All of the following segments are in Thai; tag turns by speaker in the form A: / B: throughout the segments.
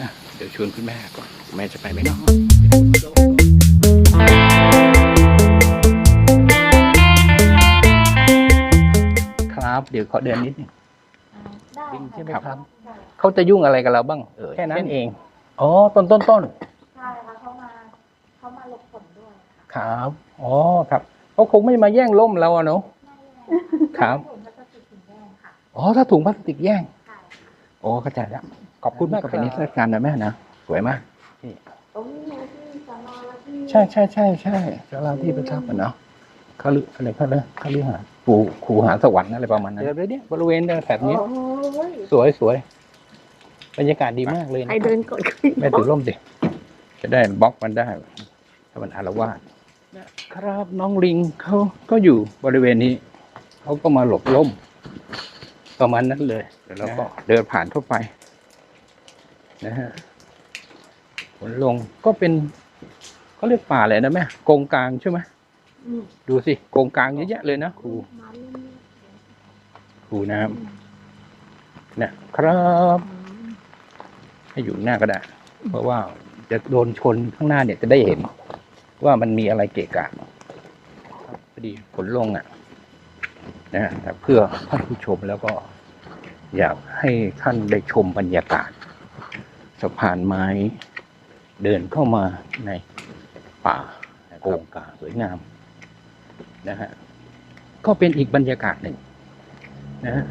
A: อะเดี๋ยวชวนคุณแม่ก่อนแม่จะไปไหมเนาะครับ เดี๋ยวขอเดินนิดหนึง
B: ได้
A: จริงใช่ไหม
B: ค่ะ
A: ครับ
B: ได้
A: เขาจะยุ่งอะไรกับเราบ้างเออแค่นั้นเอง อ๋อ ต้นต้นต้น
B: ใช่ค่ะเขามาเขามาหลบฝนด้วย
A: ค
B: ค่ะ
A: รับ อ๋อ ครับเขาคงไม่มาแย่งล่มเราอะเนาะ ครับ
B: ผมก็จะติดถึงแย่งค่ะ
A: อ๋อ ถ้าถุงพลาสติกแย่ง
B: ใช่ค่ะ
A: โอ้เข้าใจแล้ว ขอบคุณมากก็เป็นนิทรรศการนะแม่นะสวยมาก
B: ตรงนี้นะที่สอนอแล้วที่
A: ใช่ใช่ใช่ใช่สาราที่ประทับอะเนาะเขาลืออะไรเขาเลยเขาลือหาปู่ขู่หาสวรรค์อะไรประมาณนั้นเดี๋ยวเนี่ยบริเวณแถบนี้
B: โอ้ย
A: สวยสวยบรรยากาศดีมากเลยนะ
B: ไอเดินกดขึ้น
A: แม่ถือร่มสิจะได้บล็อกมันได้ถ้ามันอารวาสนะครับน้องลิงเขาก็อยู่บริเวณนี้ เขาก็มาหลบร่ม ประมาณนั้นเลยเดี๋ยวเราก็เดินผ่านเข้าไป นะฮะผลลงก็เป็นเขาเรียกป่าอะไรนะแม่โกงกลางใช่ไหม
B: อืม
A: ดูสิโกงกลางเยอะแยะเลยนะครู
B: มาเรื่อย
A: ครูน้ำนะครับ
B: ๆ
A: ให้อยู่หน้าก็ได้ เพราะว่าจะโดนชนข้างหน้าเนี่ยจะได้เห็น ว่ามันมีอะไรเกะกะครับพอดีผลลงอะนะฮะแต่เพื่อท่านผู้ชมแล้วก็อยากให้ท่านได้ชมบรรยากาศ สะพานไม้ เดินเข้ามาในป่าโกงกลางสวยงามนะฮะก็เป็นอีกบรรยากาศหนึ่งนะฮะ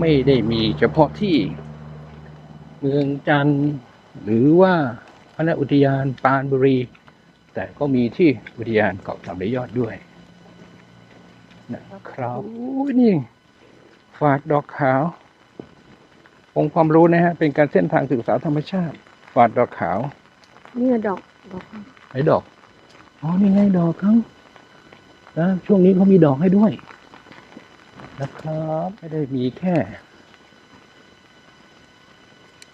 A: ไม่ได้มีเฉพาะที่เมืองจันทร์หรือว่าพระอุทยานปรานบุรี แต่ก็มีที่อุทยานเกาะสามร้อยยอดด้วยนะครับโอ้ยนี่ฝาดดอกขาว องค์ความรู้นะฮะ เป็นการเส้นทางศึกษาธรรมชาติฝาดดอกขาว
B: เนี่ยดอกดอก
A: ไหนดอก อ๋อ นี่ไงดอกเขานะช่วงนี้เขามีดอกให้ด้วย นะครับ ไม่ได้มีแค่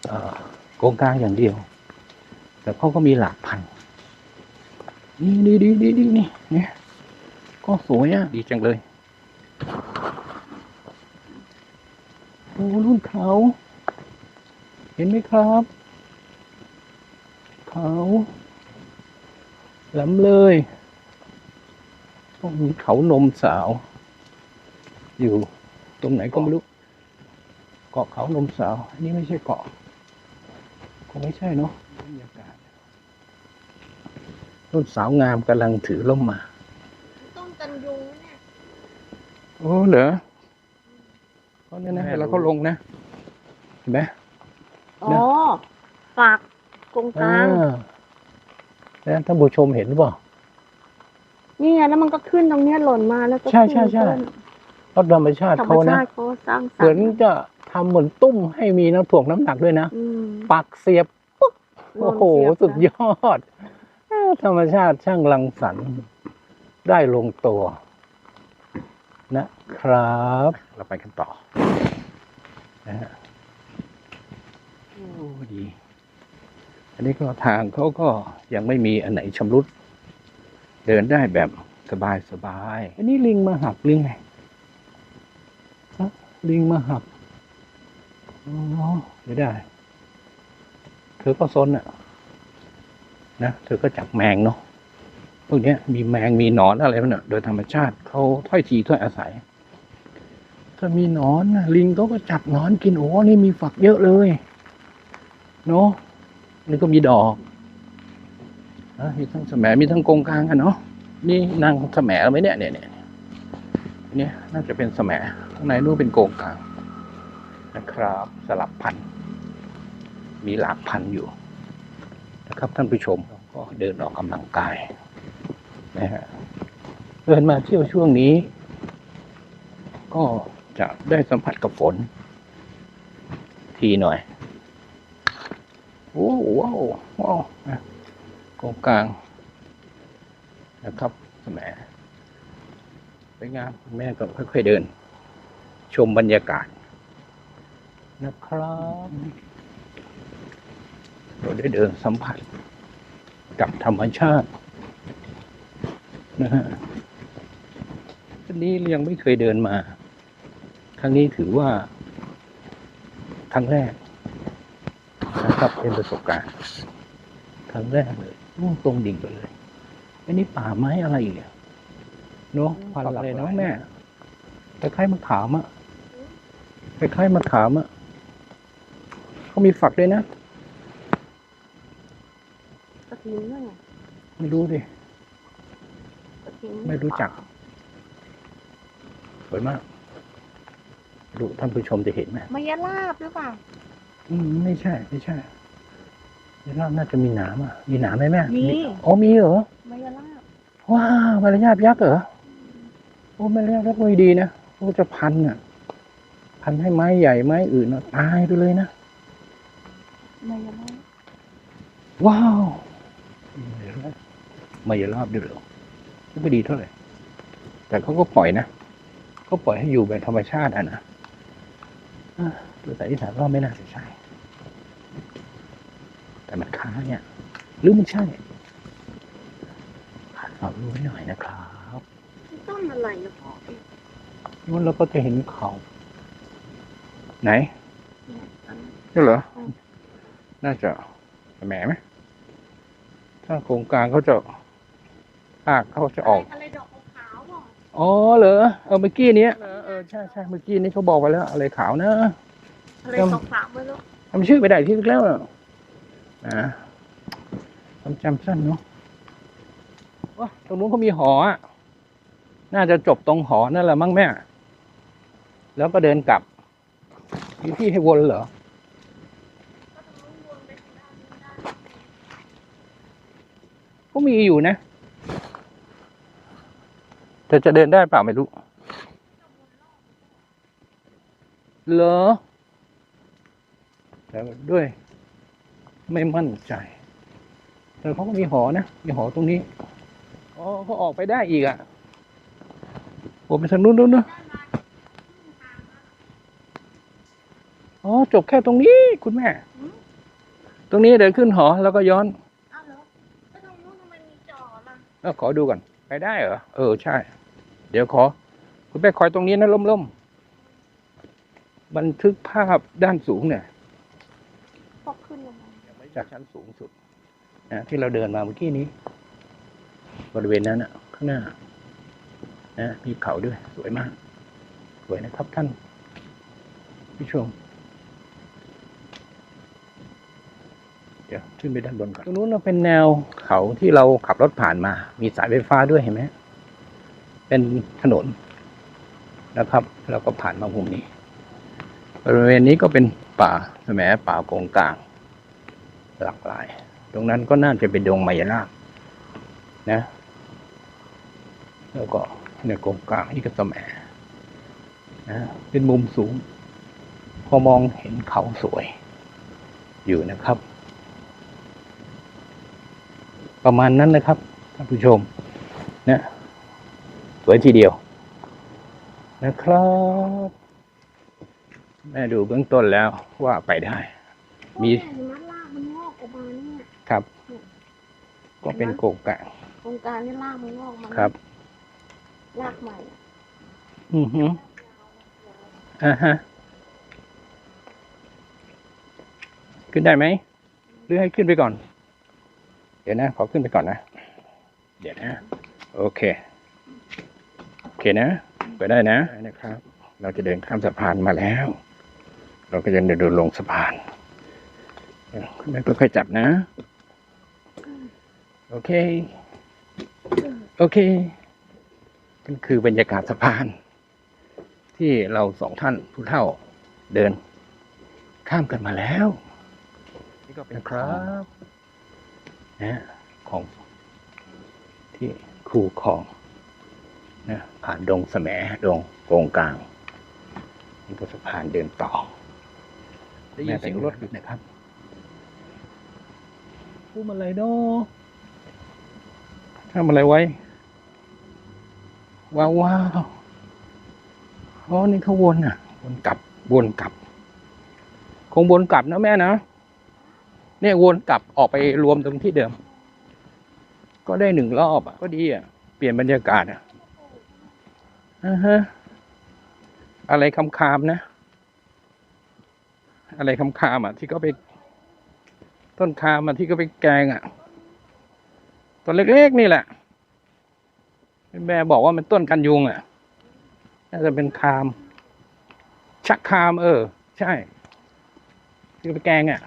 A: เอ่อโกงกลางอย่างเดียว แต่เขาก็มีหลากพันธุ์นี่ดีดีดีดีนี่เนี่ยก็สวยอะ ดีจังเลย โอ้รุ่นเขา เห็นไหมครับเขาล้ำเลยต้องมีเขานมสาว อยู่ตรงไหนก็ไม่รู้เกาะเขานมสาว อันนี้ไม่ใช่เกาะคงไม่ใช่เนาะบรรยากาศต้นสาวงามกำลังถือล่มมา
B: ต้นกันยุงเนี่ย
A: โอ้เหรอเขาเนี่ยนะเวลาเขาลงนะเห็นไหม
B: อ๋อ ฝากกงกลาง
A: อ่าแล้วท่านผู้ชมเห็นหรือเปล่า
B: นี่ไงแล้วมันก็ขึ้นตรงเนี้ยหล่นมาแล้วก็
A: ใช่ใช่ใช่
B: ขึ้น
A: เพราะธรรมชาติ
B: ต้นธรรม
A: เขานะ
B: ชาติเขาสร้างสร
A: เหมือน
B: รค์
A: จะทำเหมือนตุ้มให้มีน้ำถ่วงน้ำหนักด้วยนะ
B: อืม
A: ปักเสียบปุ๊บ
B: น
A: โอ้
B: น
A: โห
B: เสียบ
A: สุด
B: นะ
A: ยอดเอ้อธรรมชาติช่างรังสรรค์ได้ลงตัว นะครับ เราไปกันต่อนะฮะโอ้ดีอั นนี้ก็ทางเขาก็ยังไม่มีอันไหนชำรุด เดินได้แบบสบายสบายๆอันนี้ลิงมาหักลิงไงฮะลิงมาหักอ๋อเดี๋ยวได้ เธอก็ซนอะ นะ เธอก็จับแมงเนาะพวกนี้มีแมงมีหนอนอะไรมันเนอะโดยธรรมชาติเขาถ้อยทีถ้อยอาศัยถ้ามีหนอนลิงเขาก็จับหนอนกินโอ้นี่มีฝักเยอะเลย เนาะ นี่ก็มีดอกนะมีทั้งแสมมีทั้งกงกลางกันเนาะนี่นางแสมไหมเนี่ยเนี่ยเนี่ยนี่น่าจะเป็นแสมข้างในนู่นเป็นโกงกลางนะครับ สลับพันมีหลากพันอยู่ นะครับท่านผู้ชมก็เดินออกกำลังกายนะฮะเดินมาเที่ยวช่วงนี้ ก็จะได้สัมผัสกับฝน ทีหน่อย โอ้ว้าวว้าวกองกลางนะครับสมัยสวยงามแม่ก็ค่อยๆเดิน ชมบรรยากาศ นะครับ เราได้เดินสัมผัสกับธรรมชาตินะฮะอันนี้ยังไม่เคยเดินมา ครั้งนี้ถือว่า ครั้งแรก ครับเป็นประสบการณ์ครั้งแรกเลยมุ่งตรงดิ่งไปเลยอันนี้ป่าไม้อะไรอีกอะเนาะพันเลยเนาะแม่แต่ใครมาถามอะแต่ใครมาถามอะเขามีฝักด้วยนะ
B: กระถิ่นด้วยไง
A: ไม่รู้ดิ
B: กระถิ่น
A: ไม่รู้จักสวยมากดูท่านผู้ชมจะเห็นไหม
B: มายาลาบหรือเปล่า
A: อืมไม่ใช่ ไม่ใช่ในรอบน่าจะมีหนามอะ มีหนามไหมแม่
B: มี
A: อ๋อมีเหรอ
B: มายาลาบ
A: ว้าวมารยาทยักษ์เหรอโอ้มารยาทยักษ์ไม่ดีนะโอ้จะพันอะ พันให้ไม้ใหญ่ไม้อื่นอะตายไปเลยนะ
B: มายาลาบ
A: ว้าวมายาลาบด้วยเหรอไม่ดีเท่าไหร่แต่เขาก็ปล่อยนะเขาปล่อยให้อยู่แบบธรรมชาติอะนะ อะตัวแต่ที่ถามว่าไม่น่าจะใช่ แต่มันค้าเนี่ย หรือมันใช่ขาดความรู้ไว้หน่อยนะครับ
B: ต้นอะไรนะพ่อ
A: งั้นเราก็จะเห็นเขาไหน
B: เนี่ยอันนั้น
A: นี่เหรอ
B: อืม
A: น่าจะแหมไหม ถ้าโครงการเขาจะภาคเขาจะออก
B: อะไรดอกขาวๆบอก
A: อ๋อเหรอ เออเมื่อกี้เนี้ยเออเออใช่ใช่เมื่อกี้นี้เขาบอกไปแล้วอะไรขาวนะ
B: อะไรดอกขาวไม่รู้
A: จำชื่อไปได้ที่แล้วน่ะนะจำจำสั้นเนาะว้าตรงนู้นเขามีหออะน่าจะจบตรงหอนั่นแหละมั้งแม่ แล้วก็เดินกลับ มีที่ให้วนเหรอ ก็มีอยู่นะ แต่จะเดินได้เปล่าไม่รู้ เหรอ แต่ด้วยไม่มั่นใจแต่เขาก็มีหอนะ มีหอตรงนี้ อ๋อเขาออกไปได้อีกอะผมไปทางนู้นนู้นนะอ๋อ จบแค่ตรงนี้คุณแม่ ตรงนี้เดินขึ้นหอแล้วก็ย้อน
B: อ้าวเหรอแล้วตรงนู้นทำไมมีจอล่ะ
A: เออขอดูก่อน ไปได้เหรอ เออ ใช่ เดี๋ยวขอ คุณแม่คอยตรงนี้นะล่มๆ บันทึกภาพด้านสูงเนี่ย
B: พอขึ้นลงมา
A: ยังไม่ จากชั้นสูงสุดนะที่เราเดินมาเมื่อกี้นี้ บริเวณนั้นนะข้างหน้านะมีเขาด้วย สวยมาก สวยนะครับท่านผู้ชมเดี๋ยวขึ้นไปด้านบนก่อนตรงนู้นนะเป็นแนวเขาที่เราขับรถผ่านมา มีสายไฟฟ้าด้วยเห็นไหมเป็นถนนนะครับ เราก็ผ่านมามุมนี้ บริเวณนี้ก็เป็นป่าแสมป่าโกงกลาง หลากหลาย ตรงนั้นก็น่าจะเป็นดงไมยราบนะ แล้วก็ในกงกลางนี่ก็สมนะเป็นมุมสูง พอมองเห็นเขาสวย อยู่นะครับ ประมาณนั้นนะครับท่านผู้ชม นะ สวยทีเดียว นะครับ แม่ดูเบื้องต้นแล้วว่าไปได้ มี ครับ ก็เป็นโกงกลาง
B: โครงการนี่รากมันงอกมา
A: ครับ
B: รากใหม่อะ
A: อือฮึอ่าฮะ ขึ้นได้ไหม หรือให้ขึ้นไปก่อน เดี๋ยวนะ ขอขึ้นไปก่อนนะ เดี๋ยวนะ โอเค โอเคนะ ไปได้นะได้นะครับ เราจะเดินข้ามสะพานมาแล้ว เราก็จะเดินลงสะพานเดี๋ยวคุณแม่ค่อยๆจับนะ โอเค โอเคนั่นคือบรรยากาศสะพาน ที่เราสองท่านผู้เฒ่าเดิน ข้ามกันมาแล้วนี่ก็เป็นครับนะของที่คูคลองนะผ่านดงแสมดงโกงกลางนี่ก็สะพานเดินต่อได้ยินเสียงรถนะครับพูดอะไรเนาะ ทำอะไรไว้ ว้าวว้าวอ๋อนี่เขาวนอะ วนกลับ วนกลับ คงวนกลับนะแม่นะ เนี่ยวนกลับออกไปรวมตรงที่เดิม ก็ได้หนึ่งรอบอะ ก็ดีอะ เปลี่ยนบรรยากาศอะอ่าฮะ อะไรคำคามๆนะ อะไรคำคามๆอะ ที่เขาไป ต้นคามาที่ก็ไปแกงอะ ต้นเล็กๆนี่แหละแม่บอกว่ามันต้นกันยุงอะ น่าจะเป็นคาม ชักคามเออ ใช่ที่ไปแกงอะ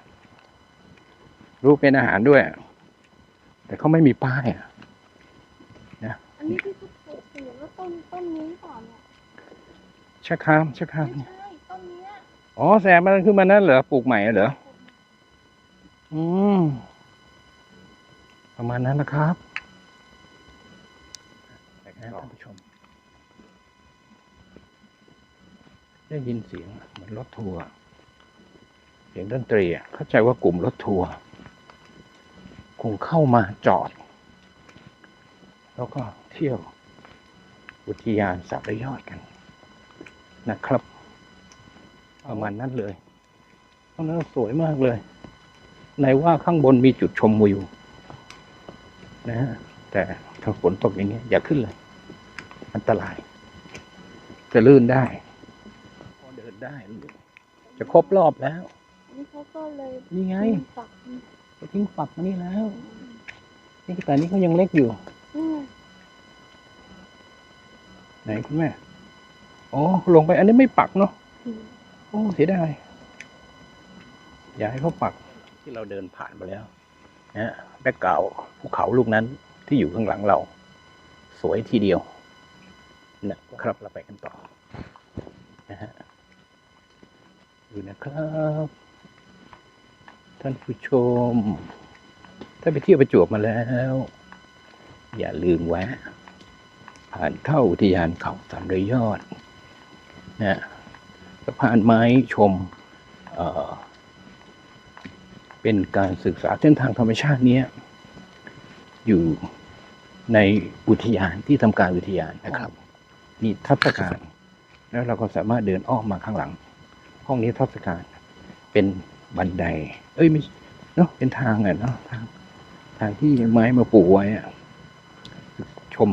A: รู้เป็นอาหารด้วย แต่เขาไม่มีป้ายอะ
B: อันนี้ที่ทุกปลูกเสียแล้วต้นต้นนี้ก่อนเนี่ย
A: ชักคาม ชักคาม
B: ไม่ใช่ต้นเนี้ย
A: อ๋อแซมมันคือมันนั่นเหรอปลูกใหม่เหรออืม ประมาณนั้นนะครับไปกันท่านผู้ชม ได้ยินเสียงเหมือนรถทัวร์เสียงดนตรีอะเข้าใจว่ากลุ่มรถทัวร์คงเข้ามาจอด แล้วก็เที่ยวอุทยานสัตว์ระยอดกันนะครับ ประมาณนั้นเลยตรงนั้นสวยมากเลยไหนว่าข้างบนมีจุดชมวิว นะฮะแต่ถ้าฝนตกอย่างเงี้ยอย่าขึ้นเลย อันตราย จะลื่นได้พอเดินได้ จะครบรอบแล้ว
B: อันนี้เขาก็เลย
A: นี่ไง
B: ปัก
A: เขาทิ้งฝักมานี่แล้ว นี่แต่นี่เขายังเล็กอยู่
B: นี่ไง
A: ไหนคุณแม่อ๋อลงไปอันนี้ไม่ปักเนาะ
B: อืม
A: โอ้เสียดายอยากให้เขาปักที่เราเดินผ่านไปแล้วนะฮะ แบ็กกราวภูเขาลูกนั้นที่อยู่ข้างหลังเรา สวยทีเดียวนะครับเราไปกันต่อนะฮะดูนะครับ ท่านผู้ชม ถ้าไปเที่ยวประจวบมาแล้ว อย่าลืมแวะผ่านเข้าอุทยานเขาสามร้อยยอดนะฮะสะพานไม้ชม เอ่อ เป็นการศึกษาเส้นทางธรรมชาติเนี้ยอยู่ในอุทยานที่ทำการอุทยานนะครับ นี่ทัศการ แล้วเราก็สามารถเดินอ้อมมาข้างหลัง ห้องนี้ทัศการเป็นบันได เอ้ยไม่เนาะเป็นทางอะเนาะทางทางที่ไม้มาปลูกไว้อะชม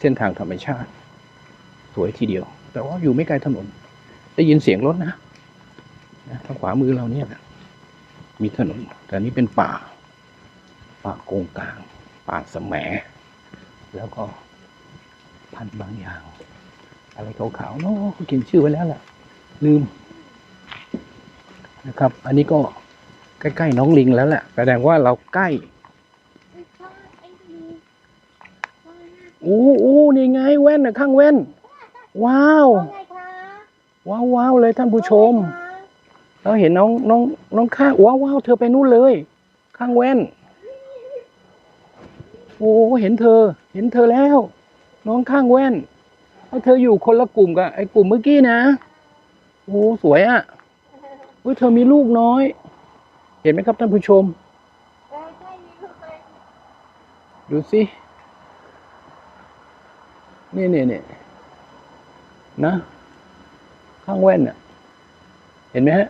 A: เส้นทางธรรมชาติ สวยทีเดียว แต่ว่าอยู่ไม่ไกลถนน ได้ยินเสียงรถนะนะทางขวามือเราเนี่ยนะ มีถนน แต่อันนี้เป็นป่า ป่าโกงกลาง ป่าสมแหมแล้วก็พันธุ์บางอย่าง อะไรขาวๆเนาะเขาเขียนชื่อไว้แล้วล่ะ ลืม นะครับ อันนี้ก็ใกล้ๆน้องลิงแล้วแหละแสดงว่าเราใกล้
B: ไม่ใช่ไอ้นี่ว่าไง
A: โอ้โอ้นี่ไงแว่นนะข้างแว่น ว้าว
B: ว่าไงคะ
A: ว้าวว้าวเลยท่านผู้ชม
B: ว่าไงคะ
A: เราเห็นน้องน้องน้องข้างว้าวว้าวเธอไปนู่นเลย ข้างแว่น โอ้เห็นเธอ เห็นเธอแล้ว น้องข้างแว่นแล้วเธออยู่คนละกลุ่มกับไอ้กลุ่มเมื่อกี้นะโอ้สวยอะ่ะเฮ้ยเธอมีลูกน้อย เห็นไหมครับท่านผู้ชม
B: เออใช่นี่เน
A: ดูสินี่นี่นี่นะ ข้างแว่นอะ เห็นไหมฮะ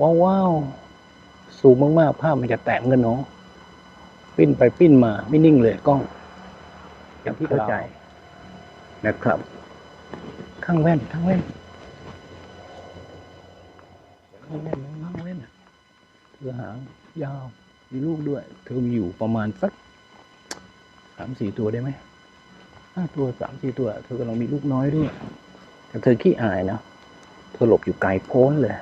A: ว้าวว้าวสูงมากๆ ภาพมันจะแตกเงินเนาะปิ้นไปปิ้นมา ไม่นิ่งเลยกล้องอย่างที่เข้าใจนะครับ ข้างแว่น ข้างแว่น ข้างแว่นข้างแว่นอะเธอหางยาว มีลูกด้วย เธอมีอยู่ประมาณสักสามสี่ตัวได้ไหมห้าตัวสามสี่ตัว เธอกำลังมีลูกน้อยด้วย แต่เธอขี้อายนะ เธอหลบอยู่ไกลโพ้นเลย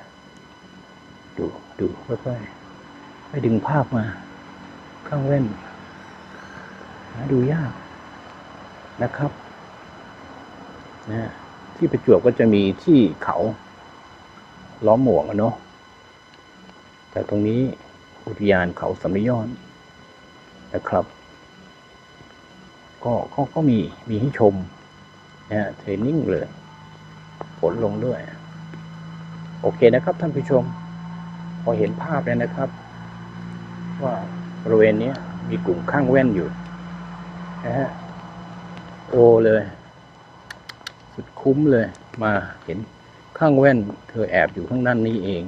A: ดูดูค่อยๆให้ดึงภาพมา ข้างเว้นหาดูยากนะครับนะที่ประจวบก็จะมีที่เขาล้อมหมวกอะเนาะแต่ตรงนี้อุทยานเขาสำริยอนนะครับ ก็ก็ก็มีมีให้ชมนะฮะเทรนนิ่งเลยฝนลงด้วย โอเคนะครับท่านผู้ชม พอเห็นภาพแล้วนะครับ ว่าบริเวณนี้มีกลุ่มข้างแว่นอยู่นะฮะโอเลย สุดคุ้มเลยมาเห็นข้างแว่น เธอแอบอยู่ข้างด้านนี้เอง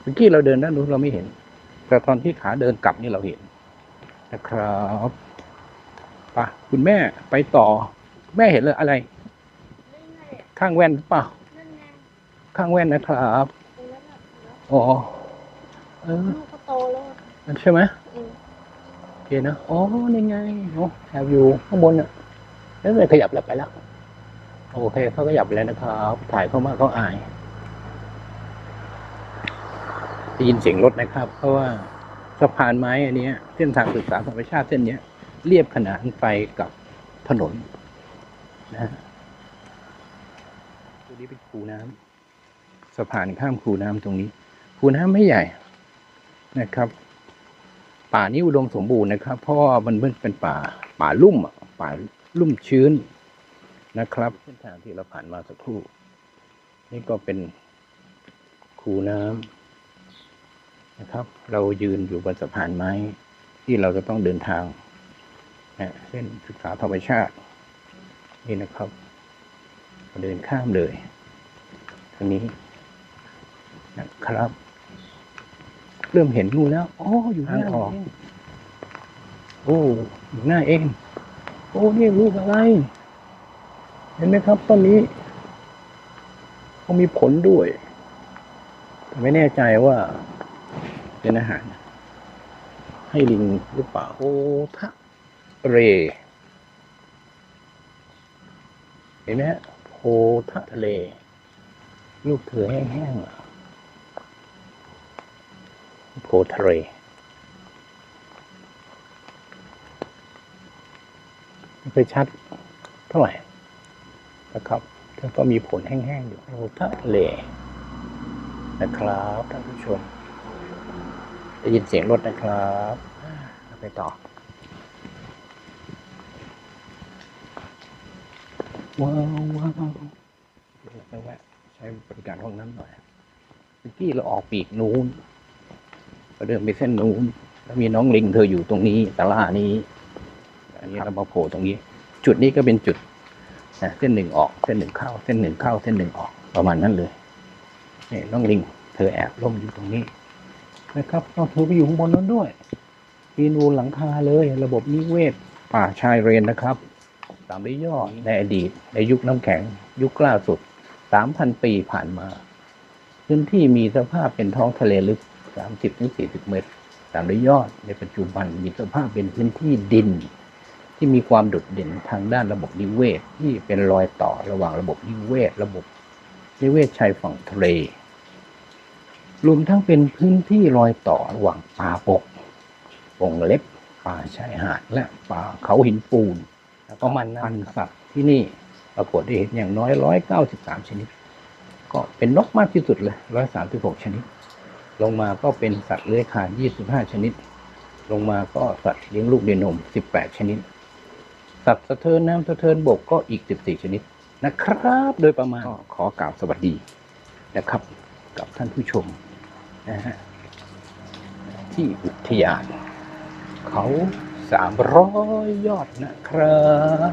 A: เมื่อกี้เราเดินด้านนู้นเราไม่เห็น แต่ตอนที่ขาเดินกลับนี่เราเห็นนะครับปะคุณแม่ไปต่อ แม่เห็นเลยอะไร ข้างแว่นเปล่า ข้างแว่นนะครับ
B: ตรงนั้นน่ะ
A: อ๋อเอเออ
B: ลูกก็โตแล้วอะ
A: นั่นใช่ไหม
B: อืม
A: โอเคนะอ๋อนี่ไงโอ้แอบอยู่ข้างบนอะแล้วเลยขยับแล้วไปแล้วโอเคเขาขยับไปแล้วนะครับ ถ่ายเข้ามาเขาอายได้ยินเสียงรถนะครับ เพราะว่าสะพานไม้อันเนี้ยเส้นทางศึกษาธรรมชาติเส้นเนี้ยเรียบขนานไปกับถนนนะฮะตรงนี้เป็นคูน้ำ สะพานข้ามคูน้ำตรงนี้ คูน้ำไม่ใหญ่นะครับ ป่านี้อุดมสมบูรณ์นะครับ เพราะว่ามันเป็นป่าป่าลุ่มป่าลุ่มชื้นนะครับเส้นทางที่เราผ่านมาสักครู่ นี่ก็เป็นคูน้ำนะครับ เรายืนอยู่บนสะพานไม้ที่เราจะต้องเดินทางนะเส้นศึกษาธรรมชาติ นี่นะครับเดินข้ามเลยทางนี้ นะครับ เริ่มเห็นงูแล้วอ๋ออยู่หน้าเองโอ้อยู่หน้าเอง โอ้นี่ลูกอะไร เห็นไหมครับต้นนี้เขามีผลด้วยแต่ไม่แน่ใจว่าเป็นอาหาร ให้ลิงหรือเปล่าโอทะเร เห็นไหมฮะโพทะทะเล ลูกเถือแห้งๆอะ โพทะเลไม่เคยชัดเท่าไหร่นะครับแล้วก็มีผลแห้งๆอยู่โพทะเลนะครับท่านผู้ชมได้ยินเสียงรถนะครับไปต่อว้าวว้าวเดี๋ยวเราไปแวะใช้บริการห้องน้ำหน่อยเมื่อกี้เราออกปีกนู้น เราเดินไปเส้นนู้นแล้วมีน้องลิงเธออยู่ตรงนี้ตลานี้ อันนี้เรามาโผล่ตรงนี้ จุดนี้ก็เป็นจุดนะเส้นหนึ่งออกเส้นหนึ่งเข้า เส้นหนึ่งเข้า เส้นหนึ่งออกประมาณนั้นเลยนี่น้องลิง เธอแอบล่มอยู่ตรงนี้นะครับน้องเธอไปอยู่ข้างบนนั้นด้วยปีนรูหลังคาเลย ระบบนิเวศป่าชายเรนนะครับตามได้ย่อในอดีต ในยุคน้ำแข็ง ยุคล่าสุด3,000ปีผ่านมา พื้นที่มีสภาพเป็นท้องทะเลลึก 30-40เมตรตามได้ยอดในปัจจุบันมีสภาพเป็นพื้นที่ดิน ที่มีความโดดเด่นทางด้านระบบนิเวศ ที่เป็นรอยต่อระหว่างระบบนิเวศ ระบบนิเวศชายฝั่งทะเลรวมทั้งเป็นพื้นที่รอยต่อระหว่างป่าปกวงเล็บป่าชายหาดและป่าเขาหินปูน แล้วก็มันพันธุ์สัตว์ที่นี่ปรากฏได้เห็นอย่างน้อยร้อยเก้าสิบสามชนิด ก็เป็นนกมากที่สุดเลยร้อยสามสิบหกชนิด ลงมาก็เป็นสัตว์เลื้อยคลานยี่สิบห้าชนิด ลงมาก็สัตว์เลี้ยงลูกเลี้ยนมสิบแปดชนิด สัตว์สะเทินน้ำสะเทินบกก็อีกสิบสี่ชนิดนะครับ โดยประมาณก็ขอกล่าวสวัสดีนะครับ กับท่านผู้ชมนะฮะที่อุทยาน เขาสามร้อยยอดนะครับ